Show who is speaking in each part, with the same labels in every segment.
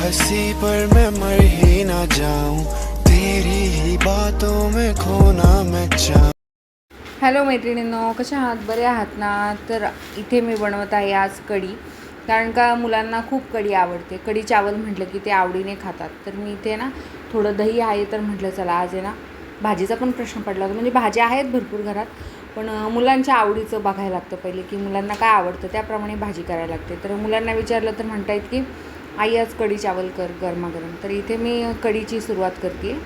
Speaker 1: हंसी पर मैं मर ही ना जाऊं। तेरी ही बातों में खोना मैं चाहूं।
Speaker 2: हॅलो मैत्रिणींनो कशा आहात? बरे आहात ना? तर इथे मी बनवत आहे आज कढी. कारण का मुलांना खूप कढी आवडते. कढी चावल म्हटलं की ते आवडीने खातात. तर मी इथे ना थोडं दही आहे तर म्हटलं चला आज आहे ना भाजीचा पण प्रश्न पडला होता. म्हणजे भाज्या आहेत भरपूर घरात पण मुलांच्या आवडीचं बघायला लागतं पहिले की मुलांना काय आवडतं त्याप्रमाणे भाजी करायला लागते. तर मुलांना विचारलं तर म्हणतायत की आई आज कढी चावल कर गरमागरम तर इथे मी कढीची सुरुवात करते.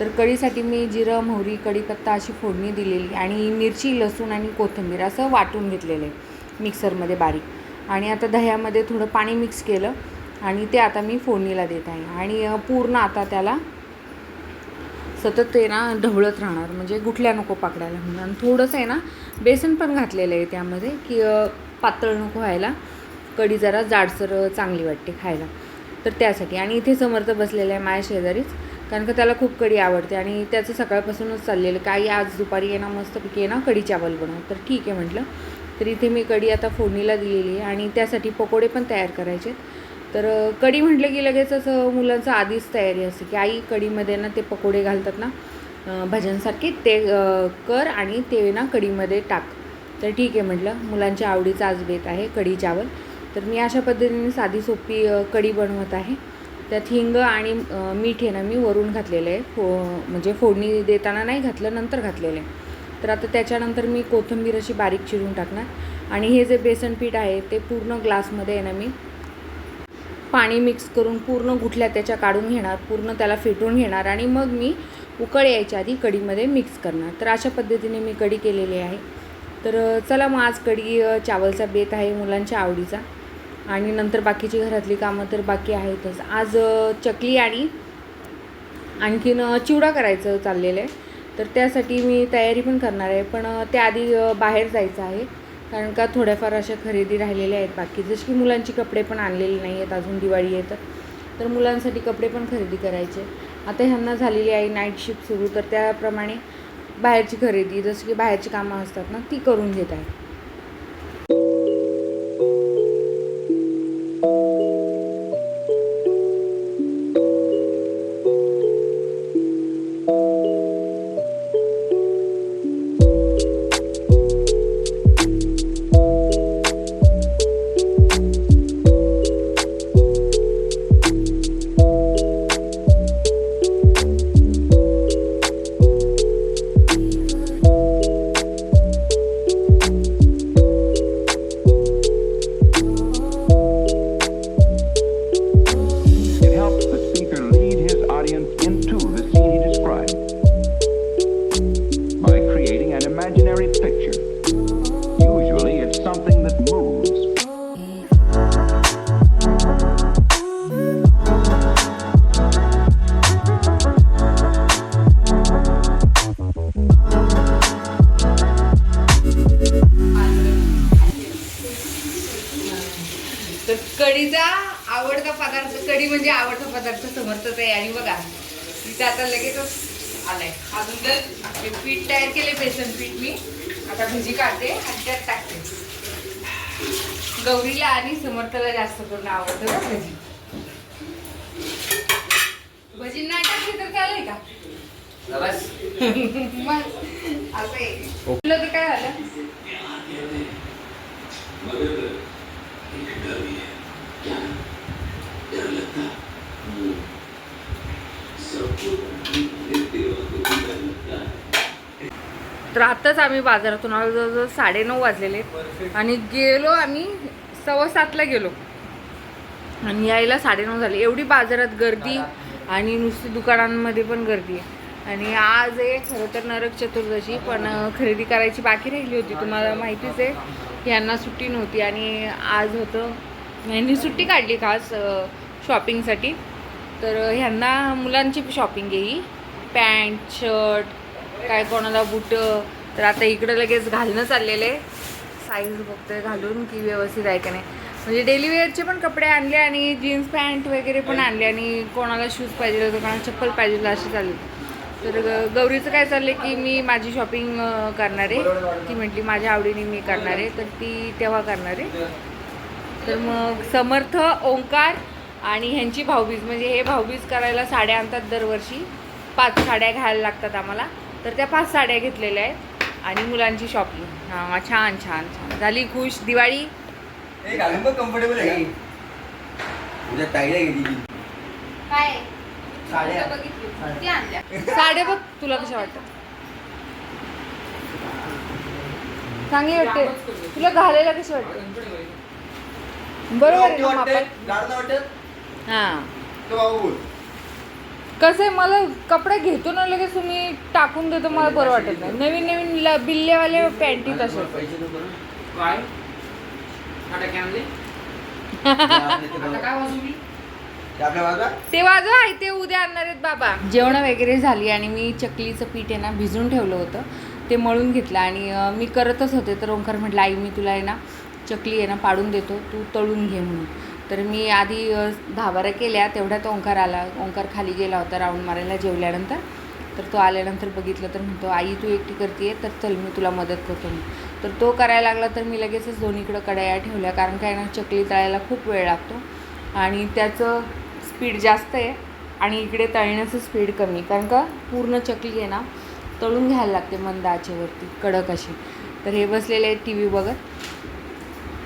Speaker 2: तर कढीसाठी मी जिरं मोहरी कढीपत्ता अशी फोडणी दिलेली आणि मिरची लसूण आणि कोथिंबीर असं वाटून घेतलेलं आहे मिक्सरमध्ये बारीक. आणि आता दह्यामध्ये थोडं पाणी मिक्स केलं आणि ते आता मी फोडणीला देत आहे. आणि पूर्ण आता त्याला सतत ते ना ढवळत राहणार. म्हणजे गुठल्या नको पकडायला म्हणून. आणि थोडंसं आहे ना बेसन पण घातलेलं आहे त्यामध्ये की पातळ नको व्हायला. कढी जरा जाडसर चांगली वाटते खायला. तर त्यासाठी. आणि इथे समर्थ बसलेलं आहे माझ्या शेजारीच. कारण का त्याला खूप कढी आवडते आणि त्याचं सकाळपासूनच चाललेलं काही आज दुपारी येणं मस्तपैकी येणं कढी चावल बनव तर ठीक आहे म्हटलं. तर इथे मी कढी आता फोडणीला दिलेली आहे आणि त्यासाठी पकोडे पण तयार करायचे तर कढी म्हटलं की लगेच असं मुलांचं आधीच तयारी असते की आई कढीमध्ये ना ते पकोडे घालतात ना भजनसारखे ते कर आणि ते ना कढीमध्ये टाक. तर ठीक आहे म्हटलं. मुलांच्या आवडीचा आज बेत आहे कढी चावल. तर मी अशा पद्धतीने साधी सोपी कढी बनवत आहे. त्यात हिंग आणि मीठ आहे ना मी वरून घातलेलं आहे. फो म्हणजे फोडणी देताना नाही घातलं नंतर घातलेलं आहे. तर आता त्याच्यानंतर मी कोथिंबीर अशी बारीक चिरून टाकणार. आणि हे जे बेसन पीठ आहे ते पूर्ण ग्लासमध्ये आहे ना मी पाणी मिक्स करून पूर्ण गुठल्या त्याच्या काढून घेणार. पूर्ण त्याला फेटून घेणार आणि मग मी उकळ यायच्या आधी कढीमध्ये मिक्स करणार. तर अशा पद्धतीने मी कढी केलेली आहे. तर चला मग आज कढी चावलचा बेत आहे मुलांच्या आवडीचा. आणि नंतर बाकीची घरातली कामं तर बाकी आहेतच. आज चकली आणि आणखीन चिवडा करायचं चाललेलं आहे. तर त्यासाठी मी तयारी पण करणार आहे. पण त्याआधी बाहेर जायचं आहे. कारण का थोड्याफार अशा खरेदी राहिलेल्या आहेत बाकी. जशी की मुलांची कपडे पण आणलेले नाही आहेत. अजून दिवाळी आहे तर. तर मुलांसाठी कपडे पण खरेदी करायचे. आता ह्यांना झालेली आहे नाईट शिफ्ट सुरू. तर त्याप्रमाणे बाहेरची खरेदी जसं की बाहेरची कामं असतात ना ती करून घेत आहे. कढी म्हणजे आवडता पदार्थ आहे. आणि बघा तिथे आता लगेचच आलाय. अजून तर हे पीठ तयार केले बेसन पीठ मी. आता भजी काढते आणि त्यात टाकते. गौरीला आणि समर्थला जास्त करून आवडतं बरं भजी. भजी नाही टाकली तर चालेल का? मग असं आहे. तुला तर काय झालं तर आत्ताच आम्ही बाजारातून आलो जवळजवळ साडेनऊ वाजलेले आणि गेलो आम्ही सव्वा सातला गेलो. आणि यायला साडेनऊ झाले. एवढी बाजारात गर्दी आणि नुसती दुकानांमध्ये पण गर्दी आहे. आणि आज आहे खरं तर नरक चतुर्दशी पण खरेदी करायची बाकी राहिली होती. तुम्हाला माहितीच आहे यांना सुट्टी नव्हती. आणि आज होतं यांनी सुट्टी काढली खास शॉपिंगसाठी. तर ह्यांना मुलांची शॉपिंग आहे ही. पॅन्ट शर्ट काय कोणाला बुटं तर आता इकडं लगेच घालणं चाललेलं आहे. साईज बघतोय घालून की व्यवस्थित आहे का नाही. म्हणजे डेली वेअरचे पण कपडे आणले आणि जीन्स पॅन्ट वगैरे पण आणले आणि कोणाला शूज पाहिजे होतं कोणाला चप्पल पाहिजे होतं असे चालले. तर गौरीचं काय चाललं की मी माझी शॉपिंग करणार आहे. ती म्हटली माझ्या आवडीने मी करणार आहे. तर ती तेव्हा करणार आहे. तर मग समर्थ ओंकार आणि ह्यांची भाऊबीज म्हणजे हे भाऊबीज करायला साड्या आणतात दरवर्षी. पाच साड्या घ्यायला लागतात आम्हाला. तर त्या पाच साड्या घेतलेल्या आहेत. आणि मुलांची शॉपिंग हां छान छान छान. झाली खुश. दिवाळी.
Speaker 3: कम्फर्टेबल आहे
Speaker 2: काय?
Speaker 3: साड्या.
Speaker 2: साड्या. बघ तुला कशा वाटतात? चांगली वाटते. तुला घालायला कशी वाटते? बरोबर हां.
Speaker 3: तो बाबू बोल
Speaker 2: कसं आहे मला कपडे घेतो ना लगेच तुम्ही टाकून देतो मला बरं वाटत नाही. नवीन नवीन ल- बिल्लेवाले पॅन्टी तसे
Speaker 3: पैसे.
Speaker 4: काय? आणले
Speaker 3: ते
Speaker 4: आता
Speaker 3: बघा.
Speaker 4: काय वाजू मी?
Speaker 3: ते आपल्या बाजूला
Speaker 2: ते वाजवा आहे ते उद्या आणणार आहेत बाबा. जेवण वगैरे झाली आणि मी चकलीचं पीठ आहे ना भिजून ठेवलं होतं. ते मळून घेतलं आणि अं, मी करतच होते. तर ओंकार म्हटलं आई मी तुला आहे ना चकली आहे ना पाडून देतो. तू तळून घे म्हणून. तर मी आधी अं, दहा बारा केल्या तेवढ्यात ओंकार आला. ओंकार खाली गेला होता राऊंड मारायला जेवल्यानंतर. तर तो आल्यानंतर बघितलं तर म्हणतो आई तू एकटी करते तर चल मी तुला मदत करतो. तर तो करायला लागला तर मी लगेचच दोन्हीकडं कडाया ठेवल्या कारण काय ना चकली तळायला खूप वेळ लागतो. आणि त्याचं स्पीड जास्त आहे आणि इकडे तळण्याचं स्पीड कमी कारण का पूर्ण चकली आहे ना तळून घ्यायला लागते मंद आचेवरती कडक अशी. तर हे बसलेले आहेत टी व्ही बघत.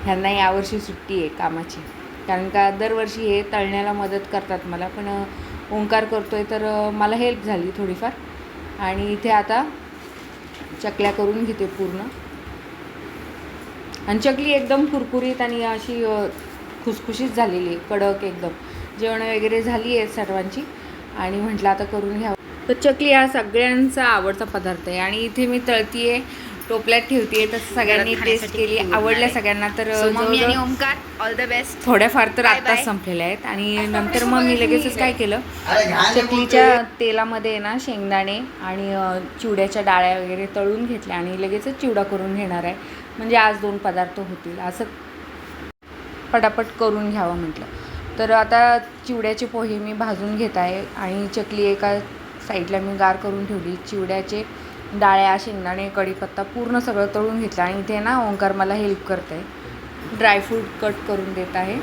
Speaker 2: ह्यांना यावर्षी सुट्टी आहे कामाची. कारण का दरवर्षी हे तळण्याला मदत करतात मला. पण ओंकार करतो आहे तर मला हेल्प झाली थोडीफार. आणि इथे आता चकल्या करून घेते पूर्ण. आणि चकली एकदम कुरकुरीत आणि अशी खुसखुशीत झालेली आहे. कडक एकदम. जेवण वगैरे झाली आहे सर्वांची. आणि म्हटलं आता करून घ्यावं. तर चकली हा सगळ्यांचा आवडता पदार्थ आहे. आणि इथे मी तळतीये टोपल्यात ठेवतीये तसं सगळ्यांनी टेस्ट केली. आवडल्या सगळ्यांना तर
Speaker 5: मम्मी आणि ओमकार ऑल द बेस्ट
Speaker 2: थोड्याफार तर आत्ताच. संपलेल्या आहेत. आणि नंतर मग मी लगेचच काय केलं? चकलीच्या तेलामध्ये ना शेंगदाणे आणि चिवड्याच्या डाळ्या वगैरे तळून घेतल्या आणि लगेचच चिवडा करून घेणार आहे. म्हणजे आज दोन पदार्थ होतील. असं पटापट करून घ्यावं म्हटलं. तर आता चिवड्याचे पोहे मी भाजून घेत आहे आणि चकली एका साईडला मी गार करून ठेवली. चिवड्याचे डाळ्या शेंगदाणे कढीपत्ता पूर्ण सगळं तळून घेतलं आणि इथे ना ओंकार मला हेल्प करत आहे ड्रायफ्रूट कट करून देत आहे.